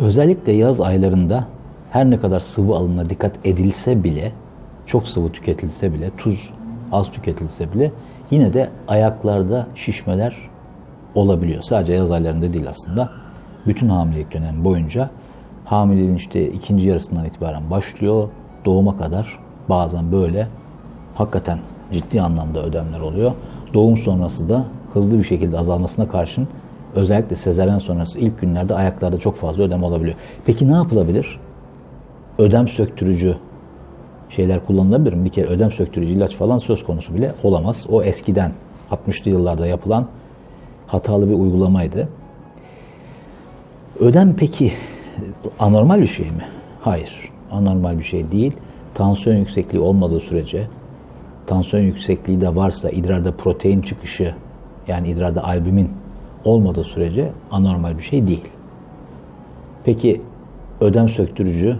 Özellikle yaz aylarında her ne kadar sıvı alımına dikkat edilse bile, çok sıvı tüketilse bile, tuz az tüketilse bile yine de ayaklarda şişmeler olabiliyor. Sadece yaz aylarında değil aslında. Bütün hamilelik dönemi boyunca hamileliğin işte ikinci yarısından itibaren başlıyor. Doğuma kadar bazen böyle hakikaten ciddi anlamda ödemler oluyor. Doğum sonrası da hızlı bir şekilde azalmasına karşın özellikle sezaryen sonrası ilk günlerde ayaklarda çok fazla ödem olabiliyor. Peki ne yapılabilir? Ödem söktürücü şeyler kullanılabilir mi? Bir kere ödem söktürücü ilaç falan söz konusu bile olamaz. O eskiden 60'lı yıllarda yapılan hatalı bir uygulamaydı. Ödem peki anormal bir şey mi? Hayır, anormal bir şey değil. Tansiyon yüksekliği olmadığı sürece, tansiyon yüksekliği de varsa idrarda protein çıkışı yani idrarda albumin olmadığı sürece anormal bir şey değil. Peki ödem söktürücü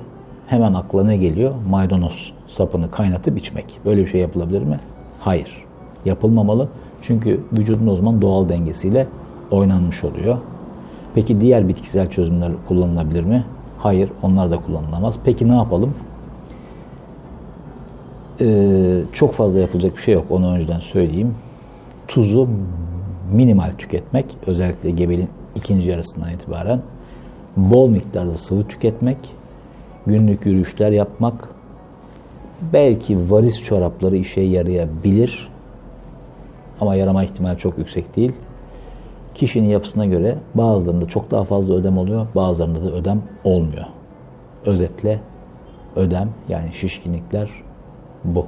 hemen aklına ne geliyor? Maydanoz sapını kaynatıp içmek. Böyle bir şey yapılabilir mi? Hayır. Yapılmamalı. Çünkü vücudun o zaman doğal dengesiyle oynanmış oluyor. Peki diğer bitkisel çözümler kullanılabilir mi? Hayır, onlar da kullanılamaz. Peki ne yapalım? Ee, çok fazla yapılacak bir şey yok. Onu önceden söyleyeyim. Tuzu minimal tüketmek, özellikle gebeliğin ikinci yarısından itibaren bol miktarda sıvı tüketmek, günlük yürüyüşler yapmak, belki varis çorapları işe yarayabilir ama yarama ihtimali çok yüksek değil. Kişinin yapısına göre bazılarında çok daha fazla ödem oluyor, bazılarında da ödem olmuyor. Özetle ödem yani şişkinlikler bu.